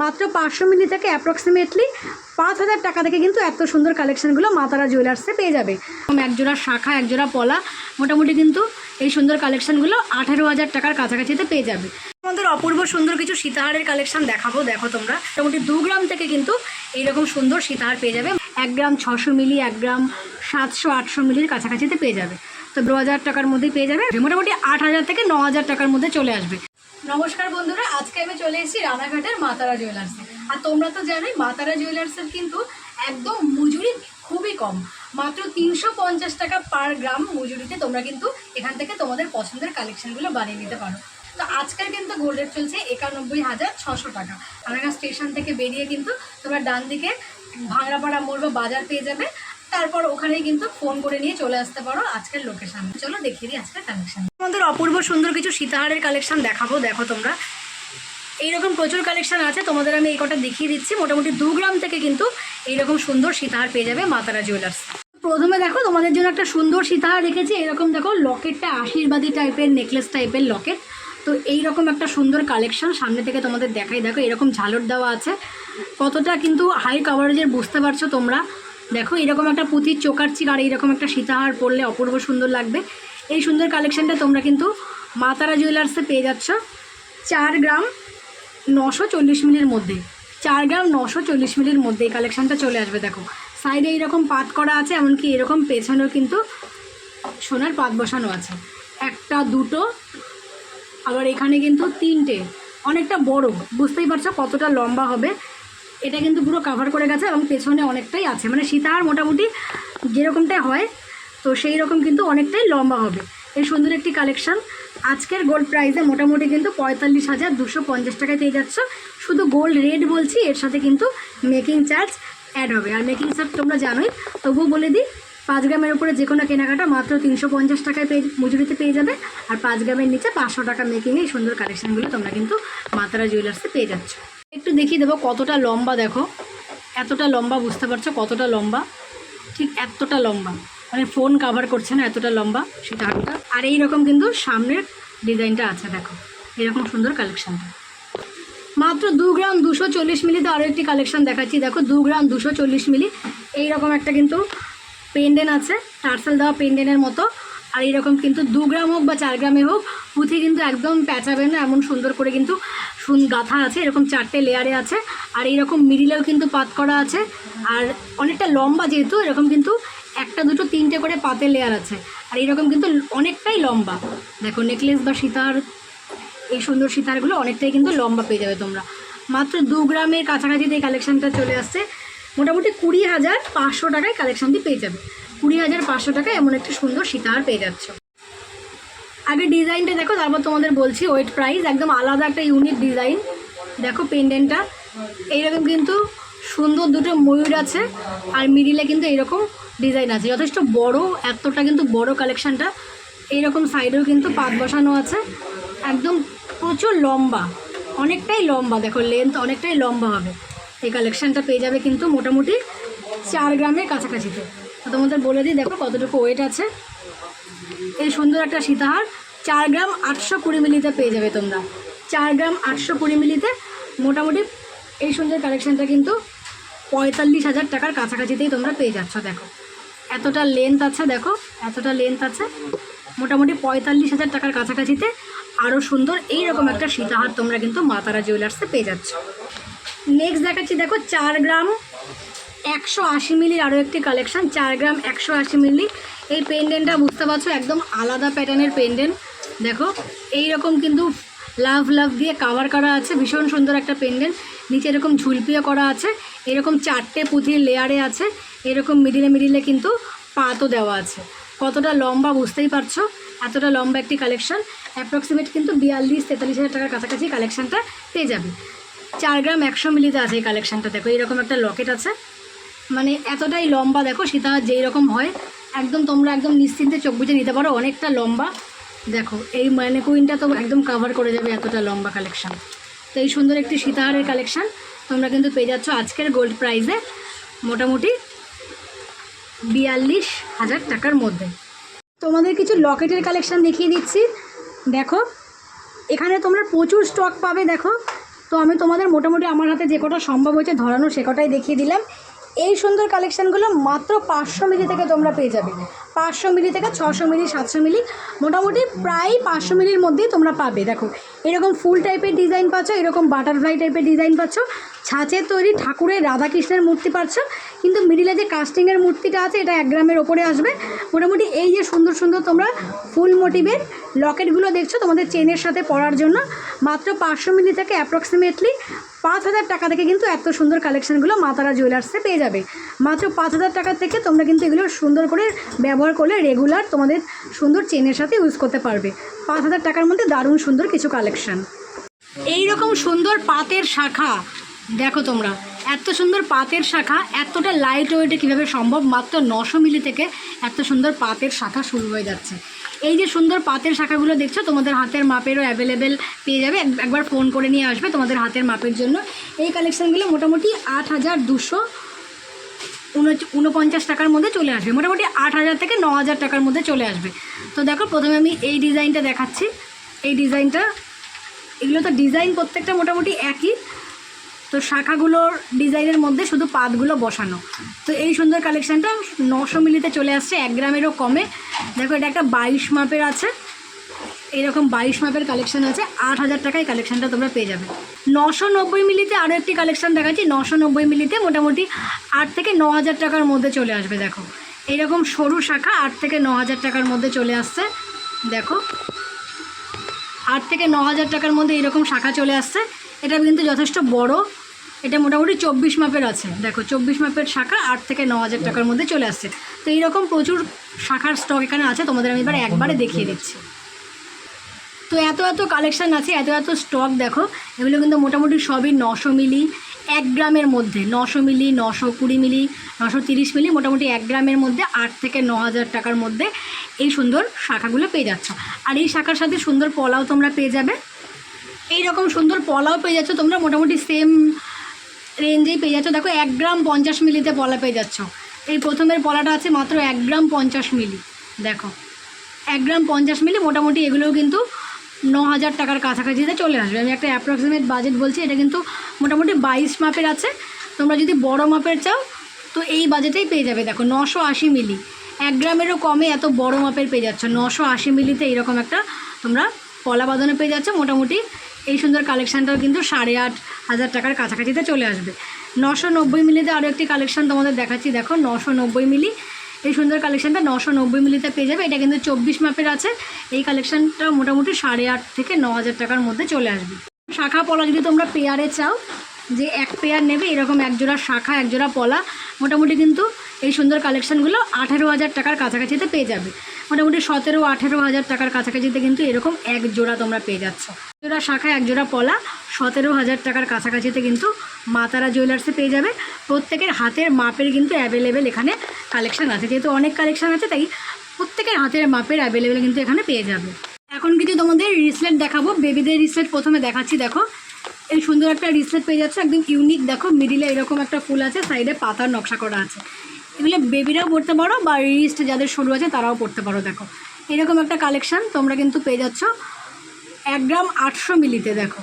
মাত্র পাঁচশো মিলি থেকে অ্যাপ্রক্সিমেটলি পাঁচ হাজার টাকা থেকে কিন্তু এত সুন্দর কালেকশনগুলো মাতারা জুয়েলার্সে পেয়ে যাবে। একজোড়া শাখা, একজোড়া পলা, মোটামুটি কিন্তু এই সুন্দর কালেকশনগুলো আঠারো হাজার টাকার কাছাকাছিতে পেয়ে যাবে। আমাদের অপূর্ব সুন্দর কিছু সীতাহারের কালেকশান দেখাবো, দেখো তোমরা। মোটামুটি দু গ্রাম থেকে কিন্তু এইরকম সুন্দর সীতাহার পেয়ে যাবে। এক গ্রাম ছশো মিলি, এক গ্রাম সাতশো, আটশো মিলির কাছাকাছিতে পেয়ে যাবে। তো দু হাজার টাকার মধ্যেই পেয়ে যাবে। মোটামুটি আট হাজার থেকে ন হাজার টাকার মধ্যে চলে আসবে। নমস্কার বন্ধুরা, আজকে আমি চলে এসেছি রানাঘাটের মাতারা জুয়েলার্সে আর তোমরা তো জানোই, মাতারা জুয়েলার্সের কিন্তু একদম মজুরি খুবই কম। মাত্র তিনশো পঞ্চাশ টাকা পার গ্রাম মজুরিতে তোমরা কিন্তু এখান থেকে তোমাদের পছন্দের কালেকশনগুলো বানিয়ে নিতে পারো। তো আজকের কিন্তু গোল্ড রেট চলছে একানব্বই হাজার ছশো টাকা। রানাঘাট স্টেশন থেকে বেরিয়ে কিন্তু তোমরা ডান দিকে ভাঙড়াপাড়া মোড় বা বাজার পেয়ে যাবে। তারপর ওখানেই কিন্তু ফোন করে নিয়ে চলে আসতে পারো আজকের লোকেশন চলো দেখিয়ে দিই আজকের কালেকশন আমাদের অপূর্ব সুন্দর কিছু সীতাহারের কালেকশন দেখাবো, দেখো তোমরা। এইরকম প্রচুর কালেকশন আছে, তোমাদের আমি এই কটা দেখিয়ে দিচ্ছি। মোটামুটি দু গ্রাম থেকে কিন্তু এইরকম সুন্দর সীতাহার পেয়ে যাবে মাতারা জুয়েলার্স প্রথমে দেখো, তোমাদের জন্য একটা সুন্দর সীতাহার রেখেছি। এরকম দেখো লকেটটা আশীর্বাদী টাইপের নেকলেস টাইপের লকেট তো এইরকম একটা সুন্দর কালেকশন সামনে থেকে তোমাদের দেখাই। দেখো, এরকম ঝালর দেওয়া আছে। কতটা কিন্তু হাই কাভারেজের বুঝতে পারছ তোমরা? দেখো, এরকম একটা পুঁথির চোকার চিক আর এইরকম একটা সীতাহার পরলে অপূর্ব সুন্দর লাগবে। এই সুন্দর কালেকশনটা তোমরা কিন্তু মাতারা জুয়েলার্সে পেয়ে যাচ্ছ চার গ্রাম নশো চল্লিশ মিলির মধ্যে। চার গ্রাম নশো চল্লিশ মিলির মধ্যে এই কালেকশনটা চলে আসবে, দেখো। সাইডে এইরকম পাত করা আছে, এমনকি এরকম পেছনেও কিন্তু সোনার পাত বসানো আছে। একটা, দুটো, আবার এখানে কিন্তু তিনটে। অনেকটা বড়, বুঝতেই পারছ কতটা লম্বা হবে? এটা কিন্তু পুরো কাভার করে গেছে এবং পেছনে অনেকটাই আছে। মানে সীতাহার মোটামুটি যেরকমটা হয়, তো সেই রকম কিন্তু অনেকটাই লম্বা হবে। এই সুন্দর একটি কালেকশান আজকের গোল্ড প্রাইসে মোটামুটি কিন্তু পঁয়তাল্লিশ হাজার দুশো পঞ্চাশ টাকায় পেয়ে যাচ্ছ। শুধু গোল্ড রেট বলছি, এর সাথে কিন্তু মেকিং চার্জ অ্যাড হবে। আর মেকিং চার্জ তোমরা জানোই, তবুও বলে দিই, পাঁচ গ্রামের উপরে যে কোনো কেনাকাটা মাত্র তিনশো পঞ্চাশ টাকায় পেয়ে মজুরিতে পেয়ে যাবে। আর পাঁচ গ্রামের নিচে পাঁচশো টাকা মেকিংয়ে এই সুন্দর কালেকশনগুলো তোমরা কিন্তু মাতারা জুয়েলার্সে পেয়ে যাচ্ছ। একটু দেখিয়ে দেবো কতটা লম্বা, দেখো। এতটা লম্বা, বুঝতে পারছ? কতটা লম্বা? ঠিক এতটা লম্বা। মানে ফোন কাভার করছে না এতটা লম্বা, সেটা হাতটা আর এই রকম কিন্তু সামনের ডিজাইনটা আছে, দেখো। এরকম সুন্দর কালেকশানটা মাত্র দু গ্রাম দুশো চল্লিশ মিলিতে আরও একটি কালেকশন দেখাচ্ছি। দেখো, দু গ্রাম দুশো চল্লিশ মিলি। এইরকম একটা কিন্তু পেন্ডেন আছে, টার্সেল দেওয়া পেন্ডেনের মতো। আর এইরকম কিন্তু দু গ্রাম হোক বা চার গ্রামে হোক, পুঁথি কিন্তু একদম প্যাঁচাবে না, এমন সুন্দর করে কিন্তু সুন গাথা আছে, এরকম চারটে লেয়ারে আছে, আর এইরকম মিডিলেও কিন্তু পাত করা আছে, আর অনেকটা লম্বা যেহেতু, এরকম কিন্তু একটা, দুটো, তিনটে করে পাতে লেয়ার আছে, আর এইরকম কিন্তু অনেকটাই লম্বা। দেখো নেকলেস বা সীতার, এই সুন্দর সীতারগুলো অনেকটাই কিন্তু লম্বা পেয়ে যাবে তোমরা। মাত্র দু গ্রামের কাছাকাছিতে এই কালেকশনটা চলে আসছে। মোটামুটি কুড়ি হাজার পাঁচশো টাকায় কালেকশনটি পেয়ে যাবে। কুড়ি হাজার পাঁচশো টাকায় এমন একটি সুন্দর সীতাহার পেয়ে যাচ্ছ। আগে ডিজাইনটা দেখো, তারপর তোমাদের বলছি ওয়েট প্রাইস একদম আলাদা একটা ইউনিক ডিজাইন দেখো পেন্ডেন্টটা এইরকম কিন্তু সুন্দর দুটো ময়ূর আছে, আর মিডিলে কিন্তু এইরকম ডিজাইন আছে। যথেষ্ট বড়, এতটা কিন্তু বড় কালেকশনটা এইরকম সাইডেও কিন্তু পাত বসানো আছে। একদম প্রচুর লম্বা, অনেকটাই লম্বা, দেখো লেন্থ অনেকটাই লম্বা হবে। এই কালেকশানটা পেয়ে যাবে কিন্তু মোটামুটি চার গ্রামের কাছাকাছিতে তোমাদের বলে দিই, দেখো কতটুকু ওয়েট আছে। এই সুন্দর একটা সীতাহার। চার গ্রাম আটশো কুড়ি মিলিতে পেয়ে যাবে তোমরা। চার গ্রাম আটশো কুড়ি মিলিতে মোটামুটি এই সুন্দর কালেকশনটা কিন্তু পঁয়তাল্লিশ হাজার টাকার কাছাকাছিতেই তোমরা পেয়ে যাচ্ছ, দেখো। এতটা লেন্থ আছে, দেখো, এতটা লেন্থ আছে। মোটামুটি পঁয়তাল্লিশ হাজার টাকার কাছাকাছিতে আরও সুন্দর এইরকম একটা সীতাহার তোমরা কিন্তু মাতারা জুয়েলার্সে পেয়ে যাচ্ছ। নেক্সট দেখাচ্ছি, দেখো, চার গ্রাম একশো আশি মিলির আরও একটি কালেকশন চার গ্রাম একশো আশি মিলি এই পেন্ডেন্টটা বুঝতে পারছ, একদম আলাদা প্যাটার্নের পেন্ডেন্ট। দেখো এই রকম কিন্তু লাভ লাভ দিয়ে কাভার করা আছে, ভীষণ সুন্দর একটা পেন্ডেন্ট। নিচে এরকম ঝুলপিও করা আছে, এরকম চারটে পুঁথির লেয়ারে আছে, এরকম মিডিলে মিডিলে কিন্তু পাতও দেওয়া আছে। কতটা লম্বা বুঝতেই পারছ, এতটা লম্বা একটি কালেকশন অ্যাপ্রক্সিমেট কিন্তু বিয়াল্লিশ, তেতাল্লিশ হাজার টাকার কাছাকাছি কালেকশনটা পেয়ে যাবে। চার গ্রাম একশো মিলিতে আছে এই কালেকশনটা দেখো, এইরকম একটা লকেট আছে। মানে এতটাই লম্বা, দেখো, সীতা, যেই রকম হয় একদম তোমরা একদম নিশ্চিন্তে চোখ বুঝে নিতে পারো, অনেকটা লম্বা। দেখো, এই মানে কুইনটা তো একদম কাভার করে যাবে এতটা লম্বা কালেকশান তো এই সুন্দর একটি সীতাহারের কালেকশান তোমরা কিন্তু পেয়ে যাচ্ছ আজকের গোল্ড প্রাইজে মোটামুটি বিয়াল্লিশ হাজার টাকার মধ্যে। তোমাদের কিছু লকেটের কালেকশান দেখিয়ে দিচ্ছি। দেখো, এখানে তোমরা প্রচুর স্টক পাবে, দেখো। তো আমি তোমাদের মোটামুটি আমার হাতে যে কটা সম্ভব হয়েছে ধরানো, সে কটাই দেখিয়ে দিলাম। এই সুন্দর কালেকশানগুলো মাত্র পাঁচশো মিলি থেকে তোমরা পেয়ে যাবে। পাঁচশো মিলি থেকে ছশো মিলি, সাতশো মিলি, মোটামুটি প্রায় পাঁচশো মিলির মধ্যেই তোমরা পাবে। দেখো, এরকম ফুল টাইপের ডিজাইন পাচ্ছ, এরকম বাটারফ্লাই টাইপের ডিজাইন পাচ্ছ, ছাঁচের তৈরি ঠাকুরের রাধাকৃষ্ণের মূর্তি পাচ্ছ, কিন্তু মিডিলে যে কাস্টিংয়ের মূর্তিটা আছে, এটা এক গ্রামের ওপরে আসবে। মোটামুটি এই যে সুন্দর সুন্দর তোমরা ফুল মোটিভের লকেটগুলো দেখছ তোমাদের চেনের সাথে পরার জন্য। মাত্র পাঁচশো মিলি থেকে অ্যাপ্রক্সিমেটলি পাঁচ হাজার টাকা থেকে কিন্তু এত সুন্দর কালেকশনগুলো মাতারা জুয়েলার্সে পেয়ে যাবে। মাত্র পাঁচ হাজার টাকা থেকে তোমরা কিন্তু এগুলো সুন্দর করে ব্যবহার করলে রেগুলার তোমাদের সুন্দর চেনের সাথে ইউজ করতে পারবে। পাঁচ হাজার টাকার মধ্যে দারুণ সুন্দর কিছু কালেকশন এই রকম সুন্দর পাতের শাখা, দেখো তোমরা, এত সুন্দর পাতের শাখা, এতটা লাইট ওয়েটে কীভাবে সম্ভব? মাত্র নশো মিলি থেকে এত সুন্দর পাতের শাখা শুরু হয়ে যাচ্ছে। এই যে সুন্দর পাতের শাখাগুলো দেখছ, তোমাদের হাতের মাপেরও অ্যাভেলেবেল পেয়ে যাবে। এক- একবার ফোন করে নিয়ে আসবে তোমাদের হাতের মাপের জন্য। এই কালেকশানগুলো মোটামুটি আট হাজার দুশো উনপঞ্চাশ টাকার মধ্যে চলে আসবে। মোটামুটি আট হাজার থেকে ন হাজার টাকার মধ্যে চলে আসবে। তো দেখো, প্রথমে আমি এই ডিজাইনটা দেখাচ্ছি। এই ডিজাইনটা এগুলো তো ডিজাইন প্রত্যেকটা মোটামুটি একই। তো শাখাগুলোর ডিজাইনের মধ্যে শুধু পাতগুলো বসানো। তো এই সুন্দর কালেকশানটা নশো মিলিতে চলে আসছে, এক গ্রামেরও কমে। দেখো, এটা একটা বাইশ মাপের আছে। এরকম বাইশ মাপের কালেকশান আছে। আট হাজার টাকায় কালেকশানটা তোমরা পেয়ে যাবে। নশো নব্বই মিলিতে আরও একটি কালেকশান দেখাচ্ছি। নশো নব্বই মিলিতে মোটামুটি আট থেকে ন হাজার টাকার মধ্যে চলে আসবে, দেখো। এইরকম সরু শাখা আট থেকে ন হাজার টাকার মধ্যে চলে আসছে, দেখো। আট থেকে ন হাজার টাকার মধ্যে এরকম শাখা চলে আসছে। এটা কিন্তু যথেষ্ট বড়। এটা মোটামুটি চব্বিশ মাপের আছে। দেখো, চব্বিশ মাপের শাখা আট থেকে ন হাজার টাকার মধ্যে চলে আসছে। তো এইরকম প্রচুর শাখার স্টক এখানে আছে, তোমাদের আমি এবার একবারে দেখিয়ে দিচ্ছি। তো এত এত কালেকশান আছে, এত এত স্টক দেখো, এগুলো কিন্তু মোটামুটি সবই নশো মিলি, এক গ্রামের মধ্যে, নশো মিলি, নশো কুড়ি মিলি, নশো তিরিশ মিলি, মোটামুটি এক গ্রামের মধ্যে আট থেকে ন হাজার টাকার মধ্যে এই সুন্দর শাখাগুলো পেয়ে যাচ্ছ। আর এই শাখার সাথে সুন্দর পলাও তোমরা পেয়ে যাবে। এই রকম সুন্দর পলাও পেয়ে যাচ্ছ, তোমরা মোটামুটি সেম রেঞ্জেই পেয়ে যাচ্ছ। দেখো, এক গ্রাম পঞ্চাশ মিলিতে পলা পেয়ে যাচ্ছ। এই প্রথমের পলাটা আছে মাত্র এক গ্রাম পঞ্চাশ মিলি। দেখো, এক গ্রাম পঞ্চাশ মিলি মোটামুটি এগুলোও কিন্তু ন হাজার টাকার কাছাকাছিতে চলে আসবে। আমি একটা অ্যাপ্রক্সিমেট বাজেট বলছি, এটা কিন্তু মোটামুটি বাইশ মাপের আছে। তোমরা যদি বড় মাপের চাও, তো এই বাজেটেই পেয়ে যাবে। দেখো, নশো আশি মিলি। এক গ্রামেরও কমে এত বড় মাপের পেয়ে যাচ্ছ। নশো আশি মিলিতে এরকম একটা তোমরা পলা বাঁধানো পেয়ে যাচ্ছ। মোটামুটি এই সুন্দর কালেকশানটাও কিন্তু সাড়ে আট হাজার টাকার কাছাকাছিতে চলে আসবে। নশো নব্বই মিলিতে আরও একটি কালেকশান তোমাদের দেখাচ্ছি। দেখো, নশো নব্বই মিলি। এই সুন্দর কালেকশানটা নশো নব্বই মিলিতে পেয়ে যাবে। এটা কিন্তু চব্বিশ মাপের আছে। এই কালেকশানটা মোটামুটি সাড়ে আট থেকে ন হাজার টাকার মধ্যে চলে আসবে। শাখা পলা যদি তোমরা পেয়ারে চাও যে এক পেয়ার নেবে, এরকম এক জোড়া শাখা, এক জোড়া পলা, মোটামুটি কিন্তু এই সুন্দর কালেকশানগুলো আঠেরো হাজার টাকার কাছাকাছিতে পেয়ে যাবে। মোটামুটি সতেরো, আঠেরো হাজার টাকার কাছাকাছিতে কিন্তু এরকম এক জোড়া তোমরা পেয়ে যাচ্ছ। জোড়া শাখা, এক জোড়া পলা, সতেরো হাজার টাকার কাছাকাছিতে কিন্তু মাতারা জুয়েলার্সে পেয়ে যাবে। প্রত্যেকের হাতের মাপের কিন্তু অ্যাভেলেবেল এখানে কালেকশান আছে। যেহেতু অনেক কালেকশান আছে, তাই প্রত্যেকের হাতের মাপের অ্যাভেলেবেল কিন্তু এখানে পেয়ে যাবে। এখন কিছু তোমাদের রিসলেট দেখাবো। বেবিদের রিসলেট প্রথমে দেখাচ্ছি, দেখো। এই সুন্দর একটা রিসলেট পেয়ে যাচ্ছে, একদম ইউনিক দেখো মিডিলে এরকম একটা ফুল আছে সাইডে পাতার নকশা করা আছে। এগুলো বেবিরাও পড়তে পারো বা রিস্ট যাদের সরু আছে তারাও পড়তে পারো, দেখো। এরকম একটা কালেকশান তোমরা কিন্তু পেয়ে যাচ্ছ। এক গ্রাম আটশো মিলিতে, দেখো।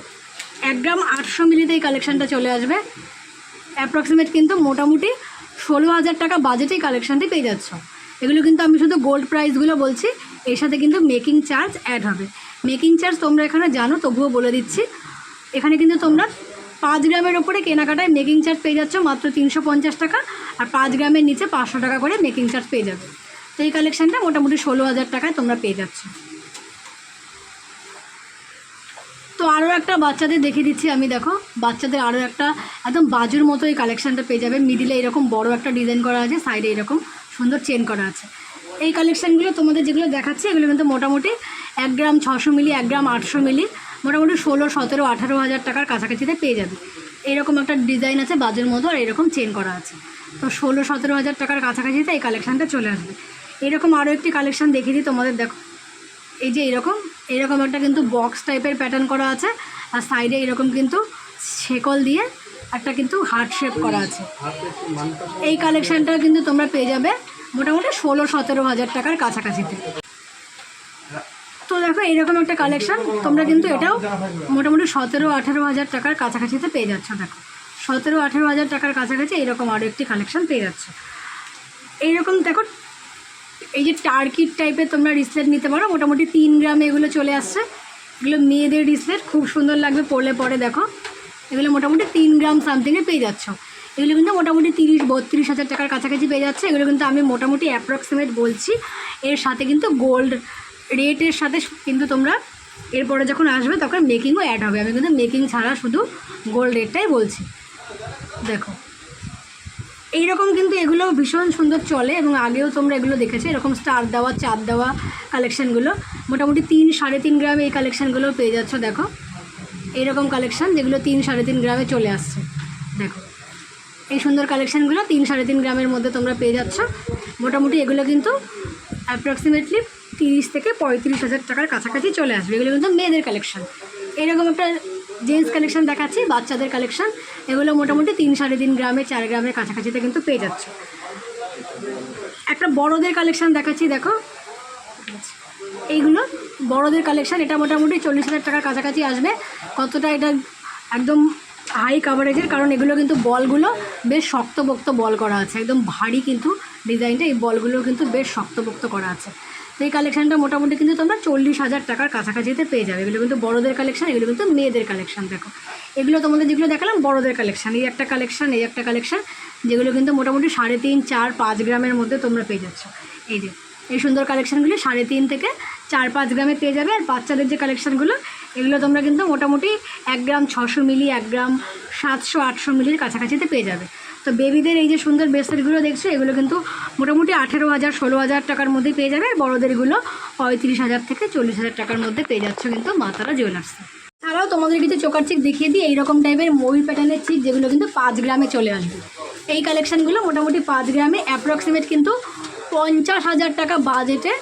এক গ্রাম আটশো মিলিতে এই কালেকশানটা চলে আসবে। অ্যাপ্রক্সিমেট কিন্তু মোটামুটি ষোলো হাজার টাকা বাজেটেই কালেকশানটি পেয়ে যাচ্ছ। এগুলো কিন্তু আমি শুধু গোল্ড প্রাইসগুলো বলছি, এর সাথে কিন্তু মেকিং চার্জ অ্যাড হবে। মেকিং চার্জ তোমরা এখানে জানো, তবুও বলে দিচ্ছি। এখানে কিন্তু তোমরা পাঁচ গ্রামের ওপরে কেনাকাটায় মেকিং চার্জ পেয়ে যাচ্ছ মাত্র তিনশো পঞ্চাশ টাকা আর পাঁচ গ্রামের নিচে পাঁচশো টাকা করে মেকিং চার্জ পেয়ে যাবে। তো এই কালেকশানটা মোটামুটি ষোলো হাজার টাকায় তোমরা পেয়ে যাচ্ছ। তো আরও একটা বাচ্চাদের দেখিয়ে দিচ্ছি আমি, দেখো। বাচ্চাদের আরও একটা একদম বাজুর মতো এই কালেকশানটা পেয়ে যাবে। মিডিলে এরকম বড় একটা ডিজাইন করা আছে সাইডে এরকম সুন্দর চেন করা আছে। এই কালেকশানগুলো তোমাদের যেগুলো দেখাচ্ছি, এগুলো কিন্তু মোটামুটি এক গ্রাম ছশো মিলি, এক গ্রাম আটশো মিলি মোটামুটি ষোলো, সতেরো, আঠারো হাজার টাকার কাছাকাছিতে পেয়ে যাবে। এরকম একটা ডিজাইন আছে বাজের মতো আর এরকম চেন করা আছে। তো ষোলো, সতেরো হাজার টাকার কাছাকাছিতে এই কালেকশানটা চলে আসবে। এরকম আরও একটি কালেকশান দেখিয়ে দিই তোমাদের, দেখো। এই যে এরকম এরকম একটা কিন্তু বক্স টাইপের প্যাটার্ন করা আছে। আর সাইডে এরকম কিন্তু শেকল দিয়ে একটা কিন্তু হার্ট শেপ করা আছে। এই কালেকশানটা কিন্তু তোমরা পেয়ে যাবে মোটামুটি ষোলো, সতেরো হাজার টাকার কাছাকাছিতে। তো দেখো এইরকম একটা কালেকশন তোমরা কিন্তু এটাও মোটামুটি সতেরো, আঠেরো হাজার টাকার কাছাকাছিতে পেয়ে যাচ্ছ, দেখো। সতেরো, আঠেরো হাজার টাকার কাছাকাছি এরকম আরও একটি কালেকশন পেয়ে যাচ্ছ। এইরকম, দেখো, এই যে টার্কির টাইপের তোমরা রিসলেট নিতে পারো, মোটামুটি তিন গ্রামে এগুলো চলে আসছে। এগুলো মেয়েদের রিসলেট খুব সুন্দর লাগবে পরলে পরে, দেখো। এগুলো মোটামুটি তিন গ্রাম সামথিংয়ে পেয়ে যাচ্ছ। এগুলো কিন্তু মোটামুটি তিরিশ, বত্রিশ হাজার টাকার কাছাকাছি পেয়ে যাচ্ছে। এগুলো কিন্তু আমি মোটামুটি অ্যাপ্রক্সিমেট বলছি। এর সাথে কিন্তু গোল্ড রেটের সাথে কিন্তু তোমরা এরপরে যখন আসবে তখন মেকিংও অ্যাড হবে। আমি কিন্তু মেকিং ছাড়া শুধু গোল্ড রেটটাই বলছি। দেখো। এইরকম কিন্তু এগুলো ভীষণ সুন্দর চলে এবং আগেও তোমরা এগুলো দেখেছ। এরকম স্টার দেওয়া চাপ দেওয়া কালেকশানগুলো মোটামুটি তিন সাড়ে তিন গ্রামে এই কালেকশানগুলো পেয়ে যাচ্ছ, দেখো। এইরকম কালেকশান যেগুলো তিন সাড়ে তিন গ্রামে চলে আসছে। দেখো। এই সুন্দর কালেকশানগুলো তিন সাড়ে তিন গ্রামের মধ্যে তোমরা পেয়ে যাচ্ছ। মোটামুটি এগুলো কিন্তু অ্যাপ্রক্সিমেটলি তিরিশ থেকে পঁয়ত্রিশ হাজার টাকার কাছাকাছি চলে আসবে। এগুলো কিন্তু মেয়েদের কালেকশান এরকম একটা জেন্টস কালেকশান দেখাচ্ছি, বাচ্চাদের কালেকশান এগুলো মোটামুটি তিন সাড়ে তিন গ্রামে, চার গ্রামের কাছাকাছিতে কিন্তু পেয়ে যাচ্ছে। একটা বড়দের কালেকশান দেখাচ্ছি, দেখো। এইগুলো বড়দের কালেকশান এটা মোটামুটি চল্লিশ হাজার টাকার কাছাকাছি আসবে। কতটা এটা একদম হাই কাভারেজের কারণ এগুলো কিন্তু বলগুলো বেশ শক্তপোক্ত বল করা আছে। একদম ভারী কিন্তু ডিজাইনটা এই বলগুলো কিন্তু বেশ শক্তপোক্ত করা আছে। এই কালেকশানটা মোটামুটি কিন্তু তোমরা চল্লিশ হাজার টাকার কাছাকাছিতে পেয়ে যাবে। এগুলো কিন্তু বড়দের কালেকশান এগুলো কিন্তু মেয়েদের কালেকশান দেখো। এগুলো তোমাদের যেগুলো দেখালাম, বড়দের কালেকশান এই একটা কালেকশান এই একটা কালেকশান যেগুলো কিন্তু মোটামুটি সাড়ে তিন, চার, পাঁচ গ্রামের মধ্যে তোমরা পেয়ে যাচ্ছ। এই যে, এই সুন্দর কালেকশানগুলি সাড়ে তিন থেকে চার, পাঁচ গ্রামে পেয়ে যাবে। আর বাচ্চাদের যে কালেকশানগুলো এগুলো তোমরা কিন্তু মোটামুটি এক গ্রাম ছশো মিলি, এক গ্রাম সাতশো, আটশো মিলির কাছাকাছিতে পেয়ে যাবে। তো বেবিদের এই যে সুন্দর ব্রেসলেটগুলো দেখছ, এগুলো কিন্তু মোটামুটি আঠেরো হাজার, ষোলো হাজার টাকার মধ্যে পেয়ে যাবে। বড়োদেরগুলো পঁয়ত্রিশ হাজার থেকে চল্লিশ হাজার টাকার মধ্যে পেয়ে যাচ্ছ কিন্তু মাতারা জুয়েলার্সে তারাও তোমাদের কিছু চোকার চিক দেখিয়ে দিই, এইরকম টাইপের ময়ূর প্যাটার্নের চিক যেগুলো কিন্তু পাঁচ গ্রামে চলে আসবে। এই কালেকশানগুলো মোটামুটি পাঁচ গ্রামে অ্যাপ্রক্সিমেট কিন্তু পঞ্চাশ হাজার টাকা বাজেটে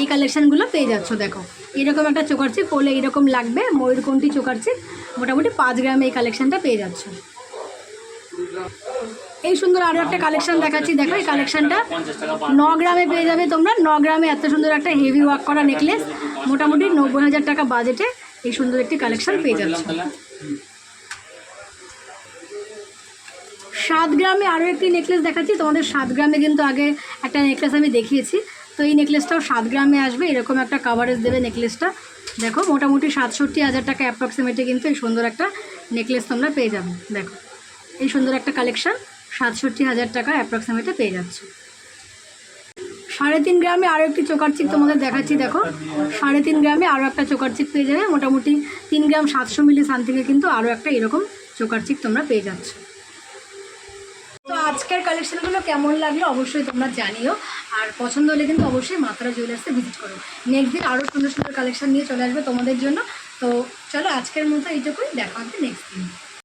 এই কালেকশানগুলো পেয়ে যাচ্ছ, দেখো। এরকম একটা চোকার চিক পরলে এরকম লাগবে ময়ূরকণ্ঠী চোকার চিক মোটামুটি পাঁচ গ্রামে এই কালেকশানটা পেয়ে যাচ্ছ। এই সুন্দর আরও একটা কালেকশন দেখাচ্ছি। দেখো এই কালেকশনটা ন গ্রামে পেয়ে যাবে তোমরা। ন গ্রামে এত সুন্দর একটা হেভি ওয়ার্ক করা নেকলেস মোটামুটি নব্বই হাজার টাকা বাজেটে এই সুন্দর একটি কালেকশন পেয়ে যাচ্ছে। সাত গ্রামে আরও একটি নেকলেস দেখাচ্ছি। তোমাদের সাত গ্রামে কিন্তু আগে একটা নেকলেস আমি দেখিয়েছি। তো এই নেকলেসটাও সাত গ্রামে আসবে। এরকম একটা কাভারেজ দেবে নেকলেসটা দেখো মোটামুটি সাতষট্টি হাজার টাকা অ্যাপ্রক্সিমেটলি কিন্তু এই সুন্দর একটা নেকলেস তোমরা পেয়ে যাবে। দেখো এই সুন্দর একটা কালেকশন সাতষট্টি হাজার টাকা অ্যাপ্রক্সিমেটে পেয়ে যাচ্ছে। সাড়ে তিন গ্রামে আরও একটি চোকার চিপ তোমাদের দেখাচ্ছি, দেখো। সাড়ে তিন গ্রামে আরও একটা চোকার চিপ পেয়ে যাবে। মোটামুটি তিন গ্রাম সাতশো মিলি সামথিংয়ে কিন্তু আরও একটা এরকম চোকার চিপ তোমরা পেয়ে যাচ্ছ। তো আজকের কালেকশানগুলো কেমন লাগল অবশ্যই তোমরা জানিও। আর পছন্দ হলে কিন্তু অবশ্যই মাতারা জুয়েলার্সে ভিজিট করো। নেক্সট দিন আরও সুন্দর সুন্দর কালেকশন নিয়ে চলে আসবে তোমাদের জন্য। তো চলো আজকের মতো এইটুকুই। দেখা হবে নেক্সট দিন।